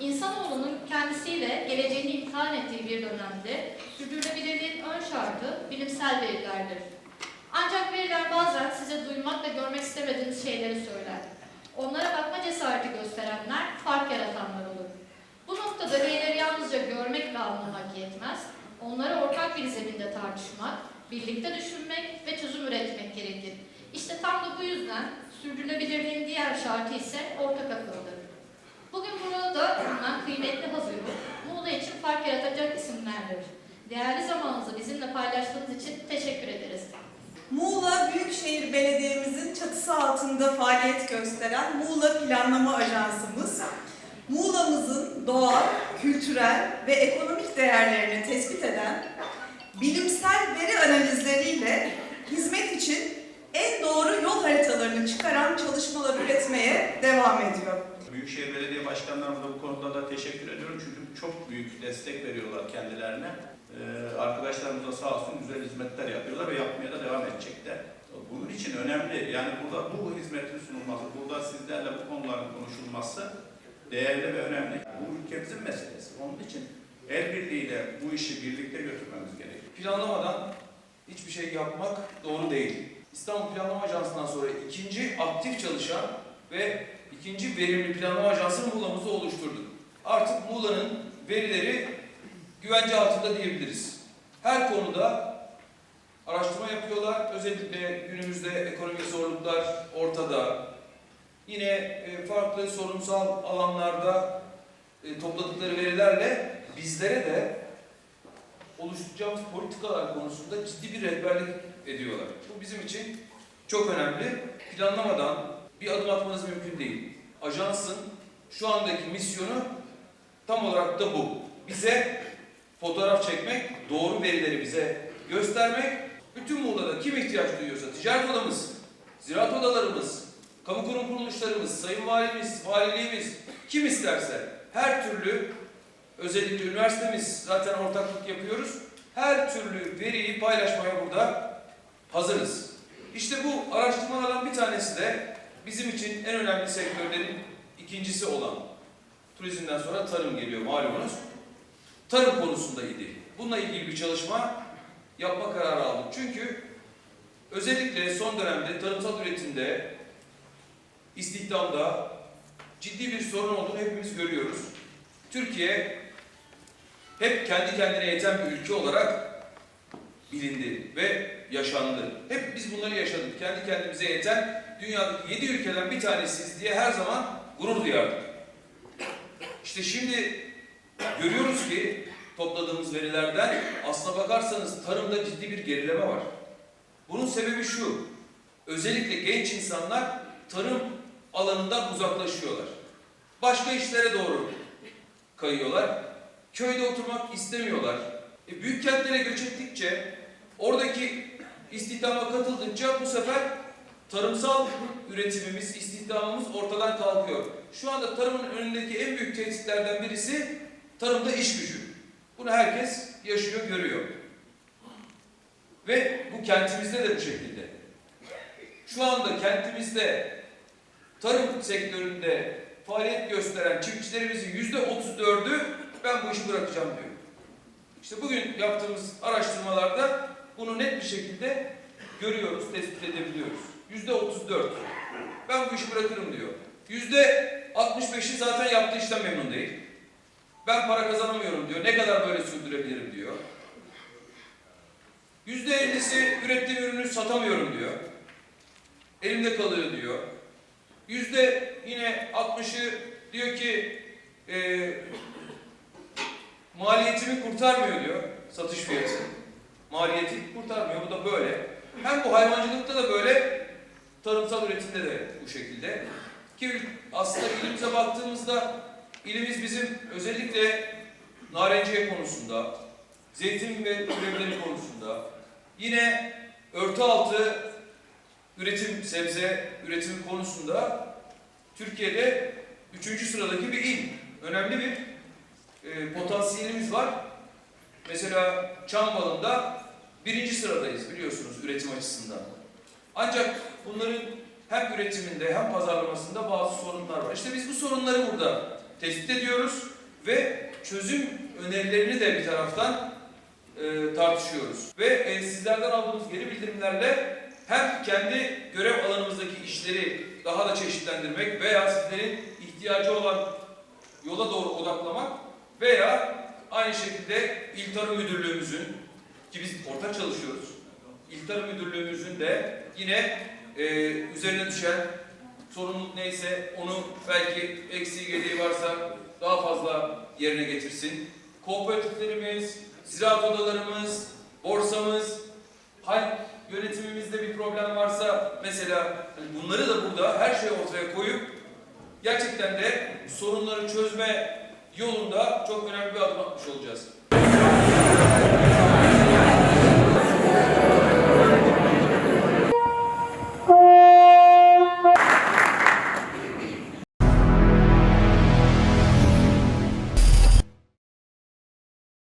İnsanoğlunun kendisiyle geleceğini imtihan ettiği bir dönemde sürdürülebilirliğin ön şartı bilimsel verilerdir. Ancak veriler bazen size duymak ve görmek istemediğiniz şeyleri söyler. Onlara bakma cesareti gösterenler fark yaratanlar olur. Bu noktada verileri yalnızca görmek ve anlamak yetmez. Onları ortak bir zeminde tartışmak, birlikte düşünmek ve çözüm üretmek gerekir. İşte tam da bu yüzden sürdürülebilirliğin diğer şartı ise ortak akıldır. Burada bulunan kıymetli hazırlık, Muğla için fark yaratacak isimlerdir. Değerli zamanınızı bizimle paylaştığınız için teşekkür ederiz. Muğla Büyükşehir Belediye'mizin çatısı altında faaliyet gösteren Muğla Planlama Ajansımız, Muğla'mızın doğal, kültürel ve ekonomik değerlerini tespit eden, bilimsel veri konuda da teşekkür ediyorum çünkü çok büyük destek veriyorlar kendilerine. Ee, arkadaşlarımız da sağ olsun güzel hizmetler yapıyorlar ve yapmaya da devam edecekler. Bunun için önemli, yani burada bu hizmetin sunulması, burada sizlerle bu konuların konuşulması değerli ve önemli. Bu ülkemizin meselesi. Onun için el birliğiyle bu işi birlikte götürmemiz gerekiyor. planlamadan hiçbir şey yapmak doğru değil. İstanbul Planlama Ajansı'ndan sonra ikinci aktif çalışan ve ikinci verimli planlama ajansını Muğla'mızda oluşturduk. Artık Muğla'nın verileri güvence altında diyebiliriz. Her konuda araştırma yapıyorlar. Özellikle günümüzde ekonomik zorluklar ortada. Yine e, farklı sorumsal alanlarda e, topladıkları verilerle bizlere de oluşturacağımız politikalar konusunda ciddi bir rehberlik ediyorlar. Bu bizim için çok önemli. Planlamadan bir adım atmanız mümkün değil. Ajansın şu andaki misyonu tam olarak da bu. Bize fotoğraf çekmek, doğru verileri bize göstermek, bütün Muğla'da kim ihtiyaç duyuyorsa, ticaret odamız, ziraat odalarımız, kamu kurum kuruluşlarımız, sayın valimiz, valiliğimiz, kim isterse her türlü Özellikle üniversitemiz zaten ortaklık yapıyoruz. Her türlü veriyi paylaşmaya burada hazırız. İşte bu araştırmalardan bir tanesi de bizim için en önemli sektörlerin ikincisi olan turizmden sonra tarım geliyor malumunuz. Tarım konusundaydı. Bununla ilgili bir çalışma yapma kararı aldık. Çünkü özellikle son dönemde tarımsal üretimde, istihdamda ciddi bir sorun olduğunu hepimiz görüyoruz. Türkiye hep kendi kendine yeten bir ülke olarak bilindi ve yaşandı. Hep biz bunları yaşadık. Kendi kendimize yeten dünyadaki yedi ülkeden bir tanesiyiz diye her zaman gurur duyardık. İşte şimdi görüyoruz ki topladığımız verilerden aslına bakarsanız tarımda ciddi bir gerileme var. Bunun sebebi şu. Özellikle genç insanlar tarım alanından uzaklaşıyorlar. Başka işlere doğru kayıyorlar. Köyde oturmak istemiyorlar. E, büyük kentlere göç ettikçe, oradaki istihdama katıldıkça bu sefer tarımsal üretimimiz, istihdamımız ortadan kalkıyor. Şu anda tarımın önündeki en büyük tehditlerden birisi tarımda iş gücü. Bunu herkes yaşıyor, görüyor. Ve bu kentimizde de bu şekilde. Şu anda kentimizde tarım sektöründe faaliyet gösteren çiftçilerimizin yüzde otuz dördü ben bu işi bırakacağım diyor. İşte bugün yaptığımız araştırmalarda bunu net bir şekilde görüyoruz, tespit edebiliyoruz. Yüzde otuz dört. Ben bu işi bırakırım diyor. Yüzde altmış beşi zaten yaptığı işten memnun değil. Ben para kazanamıyorum diyor. Ne kadar böyle sürdürebilirim diyor. Yüzde ellisi ürettiğim ürünü satamıyorum diyor. Elimde kalıyor diyor. Yüzde yine 60'ı diyor ki e, maliyetimi kurtarmıyor diyor satış fiyatı. Maliyeti kurtarmıyor. Bu da böyle. Hem bu hayvancılıkta da böyle, tarımsal üretimde de bu şekilde. Ki aslında ilimize baktığımızda ilimiz bizim özellikle narenciye konusunda, zeytin ve türevleri konusunda, yine örtü altı üretim, sebze üretimi konusunda Türkiye'de üçüncü sıradaki bir il. Önemli bir e, potansiyelimiz var. Mesela çam balında birinci sıradayız biliyorsunuz üretim açısından. Ancak bunların hem üretiminde hem pazarlamasında bazı sorunlar var. İşte biz bu sorunları burada tespit ediyoruz ve çözüm önerilerini de bir taraftan e, tartışıyoruz. Ve e, sizlerden aldığımız geri bildirimlerle hem kendi görev alanımızdaki işleri daha da çeşitlendirmek veya sizlerin ihtiyacı olan yola doğru odaklamak veya aynı şekilde İl Tarım Müdürlüğümüzün ki biz ortak çalışıyoruz. İl Tarım Müdürlüğümüzün de yine e, üzerine düşen sorumluluk neyse onu belki eksiği gediği varsa daha fazla yerine getirsin. Kooperatiflerimiz, ziraat odalarımız, borsamız, hal yönetimimizde bir problem varsa mesela hani bunları da burada her şeyi ortaya koyup gerçekten de sorunları çözme yolunda çok önemli bir adım atmış olacağız.